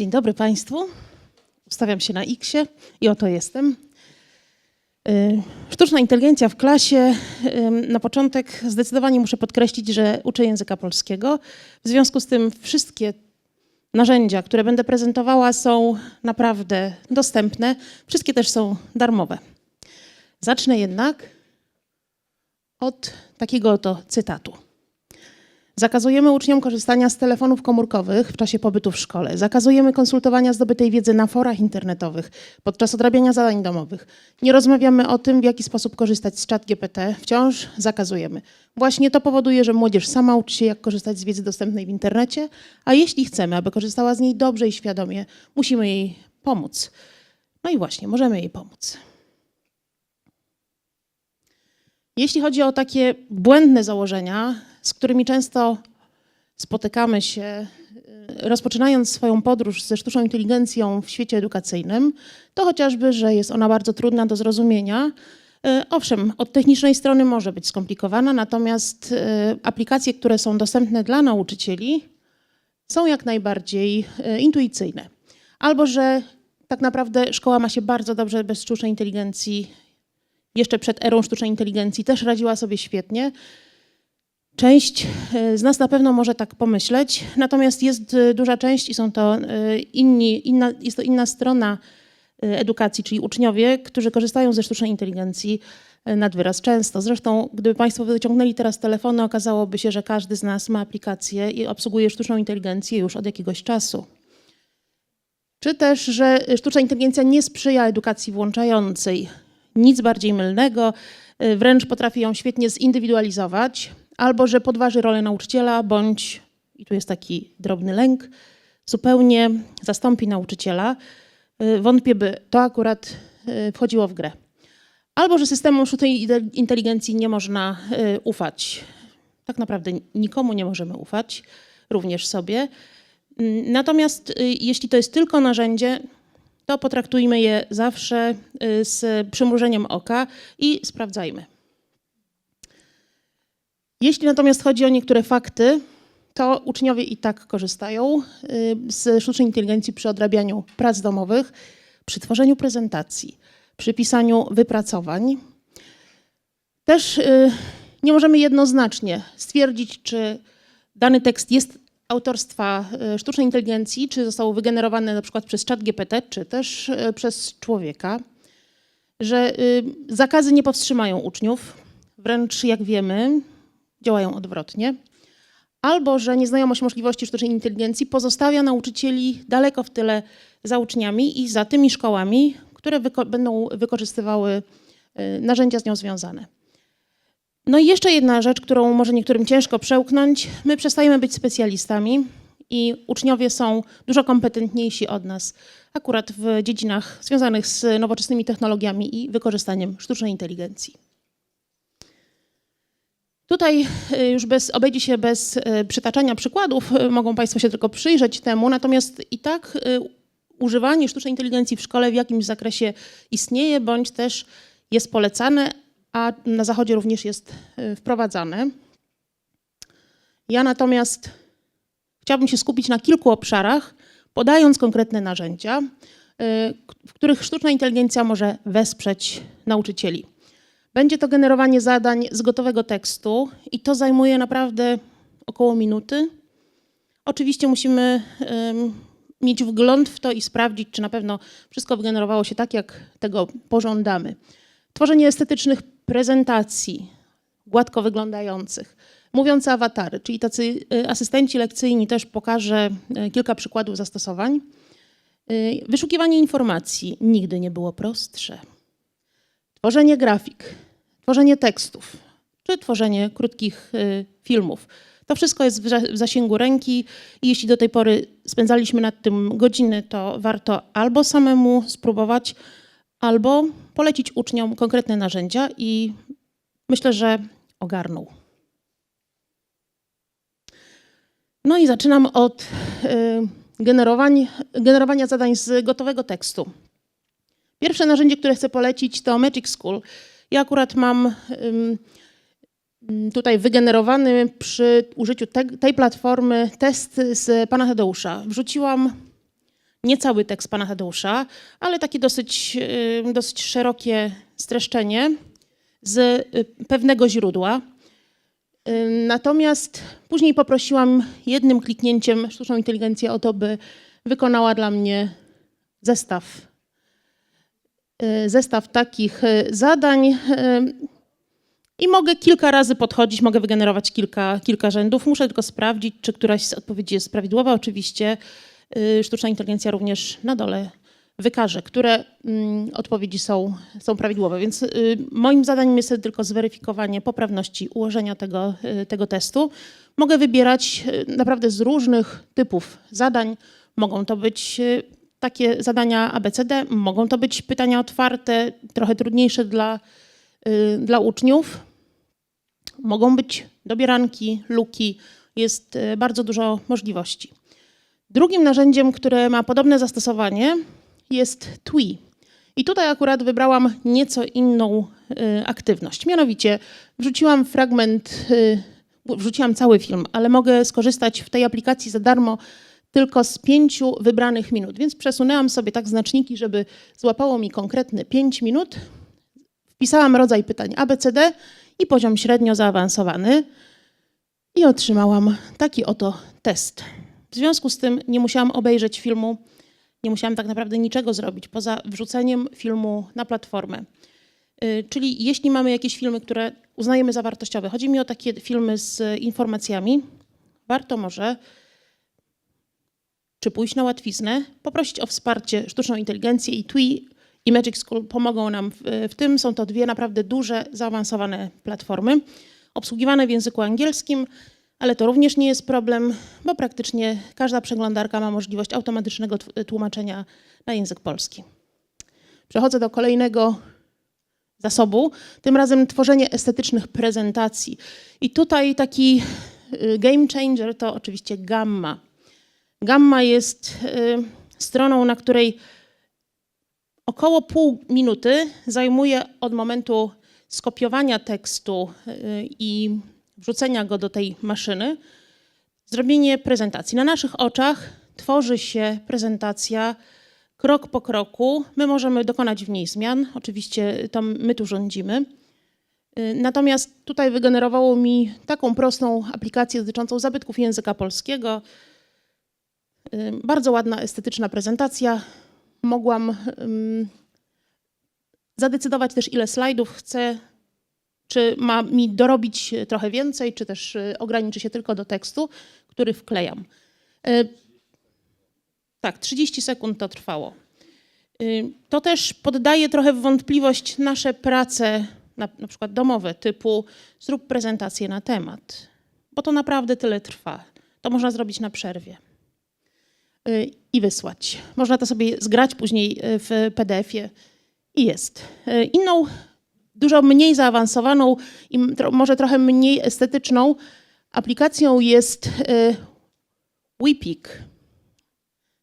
Dzień dobry Państwu. Ustawiam się na X i oto jestem. Y, Sztuczna inteligencja w klasie. Na początek zdecydowanie muszę podkreślić, że uczę języka polskiego. W związku z tym wszystkie narzędzia, które będę prezentowała, są naprawdę dostępne. Wszystkie też są darmowe. Zacznę jednak od takiego oto cytatu. Zakazujemy uczniom korzystania z telefonów komórkowych w czasie pobytu w szkole. Zakazujemy konsultowania zdobytej wiedzy na forach internetowych podczas odrabiania zadań domowych. Nie rozmawiamy o tym, w jaki sposób korzystać z czat GPT. Wciąż zakazujemy. Właśnie to powoduje, że młodzież sama uczy się, jak korzystać z wiedzy dostępnej w internecie, a jeśli chcemy, aby korzystała z niej dobrze i świadomie, musimy jej pomóc. No i właśnie, możemy jej pomóc. Jeśli chodzi o takie błędne założenia, z którymi często spotykamy się, y, rozpoczynając swoją podróż ze sztuczną inteligencją w świecie edukacyjnym, to chociażby, że jest ona bardzo trudna do zrozumienia. Y, Owszem, od technicznej strony może być skomplikowana, natomiast y, aplikacje, które są dostępne dla nauczycieli, są jak najbardziej intuicyjne. Albo że tak naprawdę szkoła ma się bardzo dobrze bez sztucznej inteligencji jeszcze przed erą sztucznej inteligencji też radziła sobie świetnie. Część e, z nas na pewno może tak pomyśleć, natomiast jest e, duża część i są to e, inni, inna, jest to inna strona edukacji, czyli uczniowie, którzy korzystają ze sztucznej inteligencji nad wyraz często. Zresztą, gdyby Państwo wyciągnęli teraz telefony, okazałoby się, że każdy z nas ma aplikację i obsługuje sztuczną inteligencję już od jakiegoś czasu. Czy też, że sztuczna inteligencja nie sprzyja edukacji włączającej. Nic bardziej mylnego, y, wręcz potrafi ją świetnie zindywidualizować, albo że podważy rolę nauczyciela, bądź, i tu jest taki drobny lęk, zupełnie zastąpi nauczyciela. Y, Wątpię, by to akurat y, wchodziło w grę. Albo że systemom sztucznej inteligencji nie można ufać. Tak naprawdę nikomu nie możemy ufać, również sobie. Natomiast jeśli to jest tylko narzędzie, to potraktujmy je zawsze y, z przymrużeniem oka i sprawdzajmy. Jeśli natomiast chodzi o niektóre fakty, to uczniowie i tak korzystają y, z sztucznej inteligencji przy odrabianiu prac domowych, przy tworzeniu prezentacji, przy pisaniu wypracowań. Też y, nie możemy jednoznacznie stwierdzić, czy dany tekst jest autorstwa y, sztucznej inteligencji, czy został wygenerowany na przykład przez czat GPT, czy też y, przez człowieka, że y, zakazy nie powstrzymają uczniów, wręcz jak wiemy, działają odwrotnie, albo że nieznajomość możliwości sztucznej inteligencji pozostawia nauczycieli daleko w tyle za uczniami i za tymi szkołami, które wyko- będą wykorzystywały y, narzędzia z nią związane. No i jeszcze jedna rzecz, którą może niektórym ciężko przełknąć. My przestajemy być specjalistami i uczniowie są dużo kompetentniejsi od nas, akurat w dziedzinach związanych z nowoczesnymi technologiami i wykorzystaniem sztucznej inteligencji. Tutaj y, już bez, obejdzie się bez y, przytaczania przykładów, y, mogą Państwo się tylko przyjrzeć temu, natomiast i tak używanie sztucznej inteligencji w szkole w jakimś zakresie istnieje, bądź też jest polecane, a na Zachodzie również jest y, wprowadzane. Ja natomiast chciałabym się skupić na kilku obszarach, podając konkretne narzędzia, y, w których sztuczna inteligencja może wesprzeć nauczycieli. Będzie to generowanie zadań z gotowego tekstu i to zajmuje naprawdę około minuty. Oczywiście musimy mieć wgląd w to i sprawdzić, czy na pewno wszystko wygenerowało się tak, jak tego pożądamy. Tworzenie estetycznych prezentacji, gładko wyglądających, mówiące awatary, czyli tacy y, asystenci lekcyjni, też pokażę y, kilka przykładów zastosowań. Y, Wyszukiwanie informacji nigdy nie było prostsze. Tworzenie grafik, tworzenie tekstów, czy tworzenie krótkich filmów. To wszystko jest w zasięgu ręki i jeśli do tej pory spędzaliśmy nad tym godziny, to warto albo samemu spróbować, albo polecić uczniom konkretne narzędzia i myślę, że ogarną. No i zaczynam od y, generowania zadań z gotowego tekstu. Pierwsze narzędzie, które chcę polecić, to Magic School. Ja akurat mam tutaj wygenerowany przy użyciu te, tej platformy test z pana Tadeusza. Wrzuciłam nie cały tekst pana Tadeusza, ale takie dosyć, y, dosyć szerokie streszczenie z y, pewnego źródła. Y, Natomiast później poprosiłam jednym kliknięciem sztuczną inteligencję o to, by wykonała dla mnie zestaw, zestaw takich zadań. I mogę kilka razy podchodzić, mogę wygenerować kilka, kilka rzędów. Muszę tylko sprawdzić, czy któraś z odpowiedzi jest prawidłowa. Oczywiście sztuczna inteligencja również na dole wykaże, które mm, odpowiedzi są, są prawidłowe. Więc y, moim zadaniem jest tylko zweryfikowanie poprawności ułożenia tego, y, tego testu. Mogę wybierać y, naprawdę z różnych typów zadań. Mogą to być y, takie zadania ABCD, mogą to być pytania otwarte, trochę trudniejsze dla, y, dla uczniów. Mogą być dobieranki, luki. Jest y, bardzo dużo możliwości. Drugim narzędziem, które ma podobne zastosowanie, jest TWI. I tutaj akurat wybrałam nieco inną y, aktywność. Mianowicie wrzuciłam fragment, y, wrzuciłam cały film, ale mogę skorzystać w tej aplikacji za darmo tylko z pięciu wybranych minut. Więc przesunęłam sobie tak znaczniki, żeby złapało mi konkretny 5 minut. Wpisałam rodzaj pytań ABCD i poziom średnio zaawansowany i otrzymałam taki oto test. W związku z tym nie musiałam obejrzeć filmu, nie musiałam tak naprawdę niczego zrobić poza wrzuceniem filmu na platformę. Y, Czyli jeśli mamy jakieś filmy, które uznajemy za wartościowe, chodzi mi o takie filmy z informacjami, warto może czy pójść na łatwiznę, poprosić o wsparcie sztuczną inteligencję i TWI i Magic School pomogą nam w, w tym. Są to dwie naprawdę duże, zaawansowane platformy, obsługiwane w języku angielskim, ale to również nie jest problem, bo praktycznie każda przeglądarka ma możliwość automatycznego tłumaczenia na język polski. Przechodzę do kolejnego zasobu, tym razem tworzenie estetycznych prezentacji. I tutaj taki y, game changer to oczywiście Gamma. Gamma jest y, stroną, na której około pół minuty zajmuje od momentu skopiowania tekstu y, i wrzucenia go do tej maszyny zrobienie prezentacji. Na naszych oczach tworzy się prezentacja krok po kroku. My możemy dokonać w niej zmian. Oczywiście to my tu rządzimy. Y, Natomiast tutaj wygenerowało mi taką prostą aplikację dotyczącą zabytków języka polskiego. Y, Bardzo ładna, estetyczna prezentacja. Mogłam zadecydować też, ile slajdów chcę, czy ma mi dorobić trochę więcej, czy też y, ograniczy się tylko do tekstu, który wklejam. Y, Tak, 30 sekund to trwało. Y, To też poddaje trochę w wątpliwość nasze prace, na, na przykład domowe, typu zrób prezentację na temat, bo to naprawdę tyle trwa. To można zrobić na przerwie i wysłać. Można to sobie zgrać później w PDF-ie i jest. Inną, dużo mniej zaawansowaną i tro, może trochę mniej estetyczną aplikacją jest y, Wipik.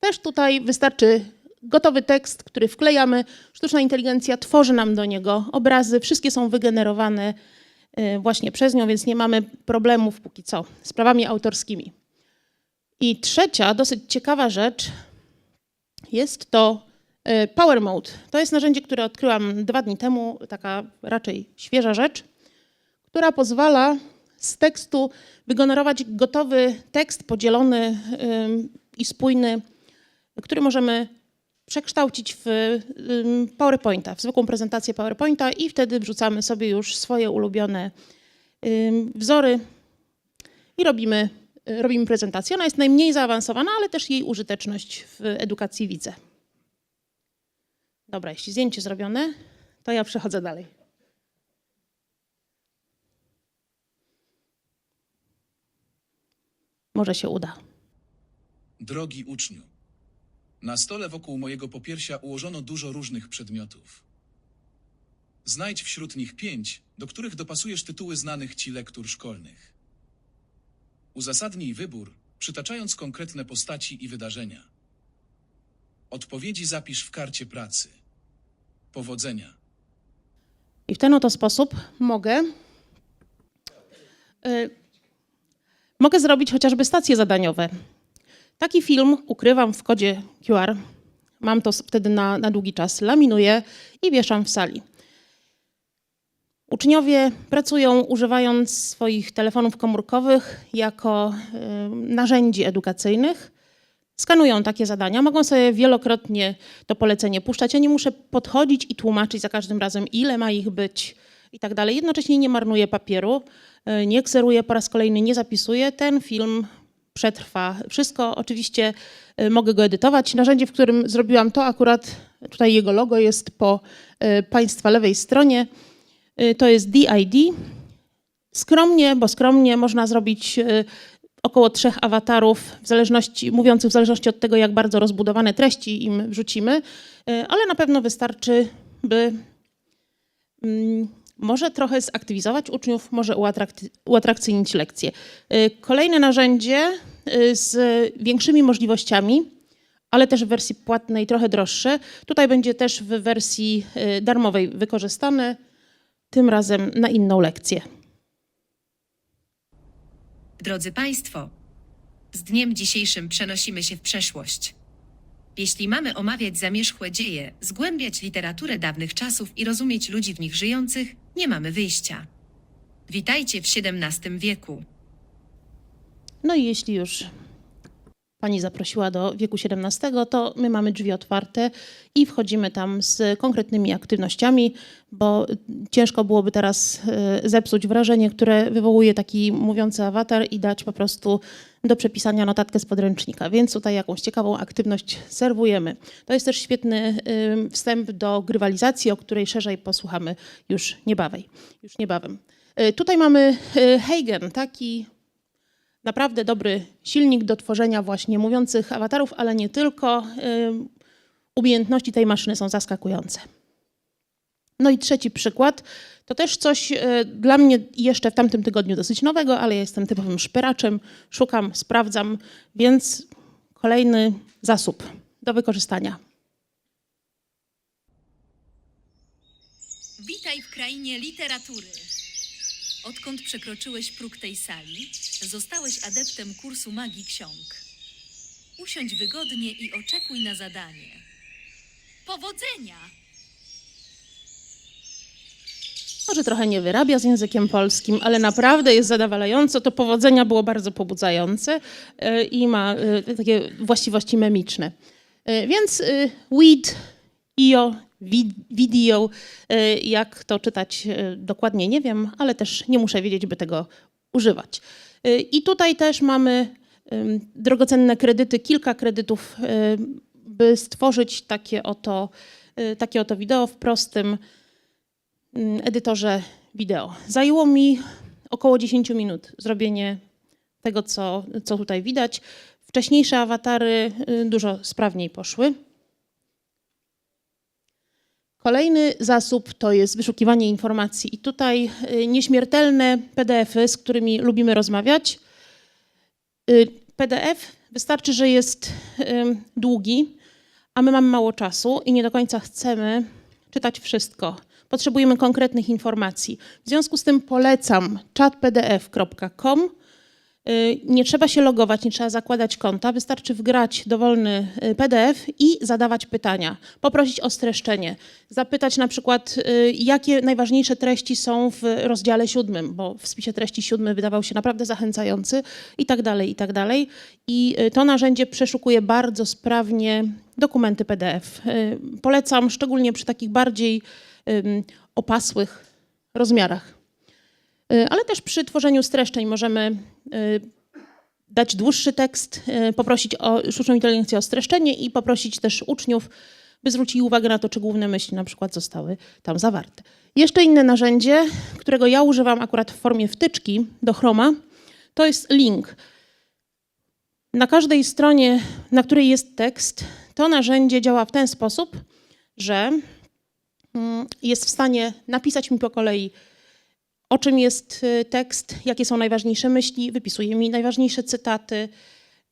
Też tutaj wystarczy gotowy tekst, który wklejamy. Sztuczna inteligencja tworzy nam do niego obrazy. Wszystkie są wygenerowane y, właśnie przez nią, więc nie mamy problemów póki co z prawami autorskimi. I trzecia, dosyć ciekawa rzecz jest to Power Mode. To jest narzędzie, które odkryłam dwa dni temu, taka raczej świeża rzecz, która pozwala z tekstu wygenerować gotowy tekst podzielony i spójny, który możemy przekształcić w PowerPointa, w zwykłą prezentację PowerPointa i wtedy wrzucamy sobie już swoje ulubione wzory i robimy, robimy prezentację. Ona jest najmniej zaawansowana, ale też jej użyteczność w edukacji widzę. Dobra, jeśli zdjęcie zrobione, to ja przechodzę dalej. Może się uda. Drogi uczniu, na stole wokół mojego popiersia ułożono dużo różnych przedmiotów. Znajdź wśród nich pięć, do których dopasujesz tytuły znanych ci lektur szkolnych. Uzasadnij wybór, przytaczając konkretne postaci i wydarzenia. Odpowiedzi zapisz w karcie pracy. Powodzenia. I w ten oto sposób mogę, y, mogę zrobić chociażby stacje zadaniowe. Taki film ukrywam w kodzie QR. Mam to wtedy na, na długi czas, laminuję i wieszam w sali. Uczniowie pracują używając swoich telefonów komórkowych jako y, narzędzi edukacyjnych. Skanują takie zadania, mogą sobie wielokrotnie to polecenie puszczać. Ja nie muszę podchodzić i tłumaczyć za każdym razem, ile ma ich być i tak dalej. Jednocześnie nie marnuję papieru, y, nie kseruję po raz kolejny, nie zapisuję. Ten film przetrwa. Wszystko oczywiście y, mogę go edytować. Narzędzie, w którym zrobiłam to, akurat tutaj jego logo jest po y, Państwa lewej stronie. To jest DID. Skromnie, bo skromnie można zrobić około trzech awatarów, w zależności, mówiących w zależności od tego, jak bardzo rozbudowane treści im wrzucimy, y, ale na pewno wystarczy, by mm, może trochę zaktywizować uczniów, może uatrakcyjnić lekcje. Y, Kolejne narzędzie y, z większymi możliwościami, ale też w wersji płatnej trochę droższe. Tutaj będzie też w wersji darmowej wykorzystane, tym razem na inną lekcję. Drodzy Państwo, z dniem dzisiejszym przenosimy się w przeszłość. Jeśli mamy omawiać zamierzchłe dzieje, zgłębiać literaturę dawnych czasów i rozumieć ludzi w nich żyjących, nie mamy wyjścia. Witajcie w XVII wieku. No i jeśli już pani zaprosiła do wieku XVII, to my mamy drzwi otwarte i wchodzimy tam z konkretnymi aktywnościami, bo ciężko byłoby teraz e, zepsuć wrażenie, które wywołuje taki mówiący awatar i dać po prostu do przepisania notatkę z podręcznika. Więc tutaj jakąś ciekawą aktywność serwujemy. To jest też świetny wstęp do grywalizacji, o której szerzej posłuchamy już niebawem. Już niebawem. E, Tutaj mamy e, Heigen, taki naprawdę dobry silnik do tworzenia właśnie mówiących awatarów, ale nie tylko. Umiejętności tej maszyny są zaskakujące. No i trzeci przykład, to też coś e, dla mnie jeszcze w tamtym tygodniu dosyć nowego, ale ja jestem typowym szperaczem, szukam, sprawdzam, więc kolejny zasób do wykorzystania. Witaj w krainie literatury. Odkąd przekroczyłeś próg tej sali, zostałeś adeptem kursu magii ksiąg. Usiądź wygodnie i oczekuj na zadanie. Powodzenia! Może trochę nie wyrabia z językiem polskim, ale naprawdę jest zadowalająco. To powodzenia było bardzo pobudzające e, i ma e, takie właściwości memiczne. E, Więc weed, io, video, e, jak to czytać e, dokładnie nie wiem, ale też nie muszę wiedzieć, by tego używać. E, I tutaj też mamy drogocenne kredyty, kilka kredytów, by stworzyć takie oto, takie oto wideo w prostym edytorze wideo. Zajęło mi około 10 minut zrobienie tego, co, co tutaj widać. Wcześniejsze awatary y, dużo sprawniej poszły. Kolejny zasób to jest wyszukiwanie informacji. I tutaj y, nieśmiertelne PDFy, z którymi lubimy rozmawiać. Y, PDF wystarczy, że jest długi, a my mamy mało czasu i nie do końca chcemy czytać wszystko. Potrzebujemy konkretnych informacji. W związku z tym polecam chatpdf.com. Y, Nie trzeba się logować, nie trzeba zakładać konta, wystarczy wgrać dowolny y, PDF i zadawać pytania, poprosić o streszczenie, zapytać na przykład, y, jakie najważniejsze treści są w rozdziale siódmym, bo w spisie treści siódmy wydawał się naprawdę zachęcający i tak dalej, i tak dalej. I to narzędzie przeszukuje bardzo sprawnie dokumenty PDF. Polecam szczególnie przy takich bardziej opasłych rozmiarach. Ale też przy tworzeniu streszczeń możemy dać dłuższy tekst, y, poprosić o sztuczną inteligencję o streszczenie i poprosić też uczniów, by zwrócili uwagę na to, czy główne myśli na przykład zostały tam zawarte. Jeszcze inne narzędzie, którego ja używam akurat w formie wtyczki do Chroma, to jest link. Na każdej stronie, na której jest tekst, to narzędzie działa w ten sposób, że mm, jest w stanie napisać mi po kolei, o czym jest y, tekst, jakie są najważniejsze myśli, wypisuje mi najważniejsze cytaty,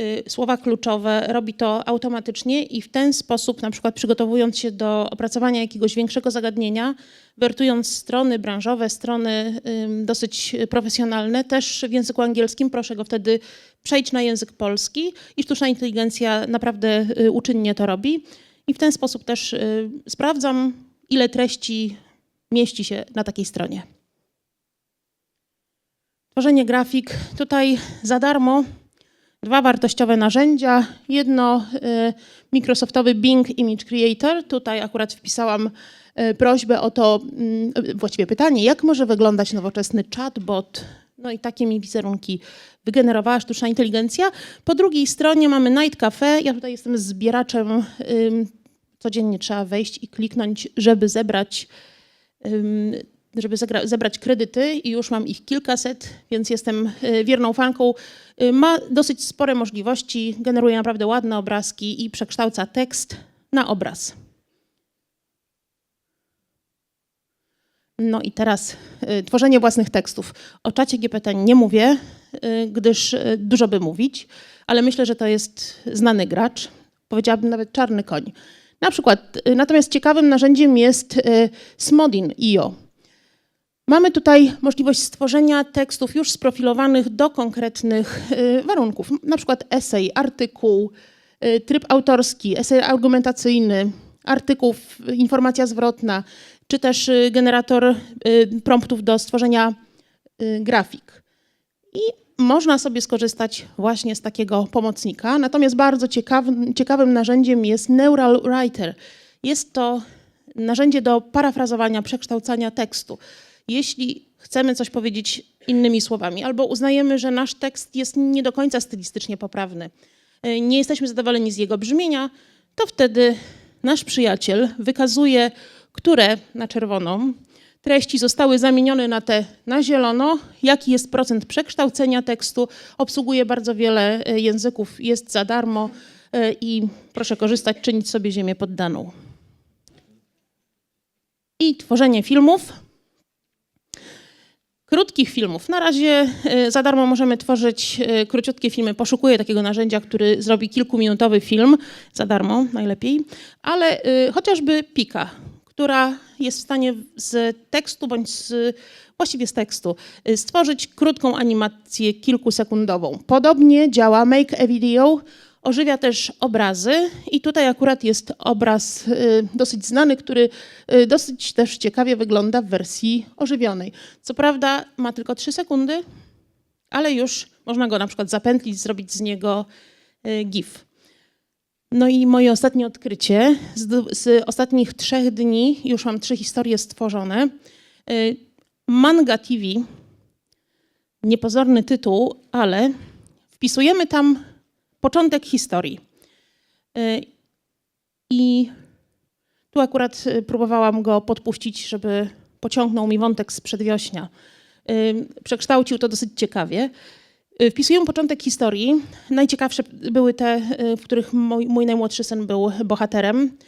y, słowa kluczowe, robi to automatycznie i w ten sposób, na przykład przygotowując się do opracowania jakiegoś większego zagadnienia, wertując strony branżowe, strony dosyć profesjonalne, też w języku angielskim, proszę go wtedy przejść na język polski i sztuczna inteligencja naprawdę y, uczynnie to robi. I w ten sposób też sprawdzam, ile treści mieści się na takiej stronie. Tworzenie grafik. Tutaj za darmo dwa wartościowe narzędzia. Jedno y, Microsoftowy Bing Image Creator. Tutaj akurat wpisałam y, prośbę o to, y, właściwie pytanie, jak może wyglądać nowoczesny chatbot. No i takie mi wizerunki wygenerowała sztuczna inteligencja. Po drugiej stronie mamy Night Cafe. Ja tutaj jestem zbieraczem. Codziennie trzeba wejść i kliknąć, żeby zebrać żeby zebrać kredyty i już mam ich kilkaset, więc jestem y, wierną fanką. Y, Ma dosyć spore możliwości, generuje naprawdę ładne obrazki i przekształca tekst na obraz. No i teraz y, tworzenie własnych tekstów. O czacie GPT nie mówię, gdyż dużo by mówić, ale myślę, że to jest znany gracz, powiedziałabym nawet czarny koń. Na przykład, natomiast ciekawym narzędziem jest Smodin.io. Mamy tutaj możliwość stworzenia tekstów już sprofilowanych do konkretnych y, warunków, na przykład esej, artykuł, y, tryb autorski, esej argumentacyjny, artykuł, informacja zwrotna, czy też y, generator promptów do stworzenia grafik. I można sobie skorzystać właśnie z takiego pomocnika. Natomiast bardzo ciekawym, ciekawym narzędziem jest Neural Writer. Jest to narzędzie do parafrazowania, przekształcania tekstu. Jeśli chcemy coś powiedzieć innymi słowami, albo uznajemy, że nasz tekst jest nie do końca stylistycznie poprawny, y, nie jesteśmy zadowoleni z jego brzmienia, to wtedy nasz przyjaciel wykazuje, które na czerwoną treści zostały zamienione na te na zielono, jaki jest procent przekształcenia tekstu, obsługuje bardzo wiele y, języków, jest za darmo y, i proszę korzystać, czynić sobie ziemię poddaną. I tworzenie filmów. Krótkich filmów. Na razie y, za darmo możemy tworzyć y, króciutkie filmy. Poszukuję takiego narzędzia, który zrobi kilkuminutowy film za darmo, najlepiej. Ale y, chociażby Pika, która jest w stanie z tekstu bądź z, właściwie z tekstu stworzyć krótką animację kilkusekundową. Podobnie działa Make a Video. Ożywia też obrazy i tutaj akurat jest obraz y, dosyć znany, który y, dosyć też ciekawie wygląda w wersji ożywionej. Co prawda ma tylko 3 sekundy, ale już można go na przykład zapętlić, zrobić z niego y, GIF. No i moje ostatnie odkrycie. Z, z ostatnich trzech dni już mam trzy historie stworzone. Manga TV, niepozorny tytuł, ale wpisujemy tam początek historii. Y, I tu akurat y, próbowałam go podpuścić, żeby pociągnął mi wątek z przedwiośnia. Y, Przekształcił to dosyć ciekawie. Wpisuję początek historii. Najciekawsze były te, w których mój, mój najmłodszy syn był bohaterem.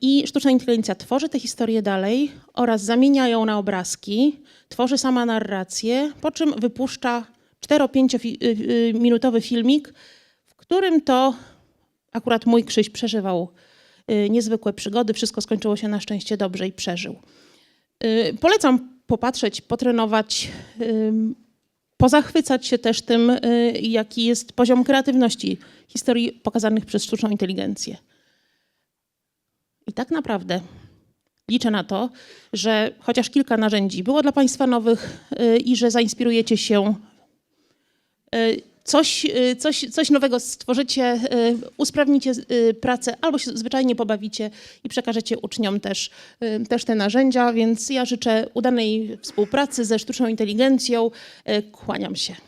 I sztuczna inteligencja tworzy te historie dalej oraz zamienia ją na obrazki, tworzy sama narrację, po czym wypuszcza 4-5 y, minutowy filmik, w którym to akurat mój Krzyś przeżywał y, niezwykłe przygody. Wszystko skończyło się na szczęście dobrze i przeżył. Y, Polecam popatrzeć, potrenować, pozachwycać się też tym, y, jaki jest poziom kreatywności historii pokazanych przez sztuczną inteligencję. I tak naprawdę liczę na to, że chociaż kilka narzędzi było dla Państwa nowych i że zainspirujecie się, coś, y, coś, coś nowego stworzycie, y, usprawnicie y, pracę albo się zwyczajnie pobawicie i przekażecie uczniom też, też te narzędzia. Więc ja życzę udanej współpracy ze sztuczną inteligencją. Kłaniam się.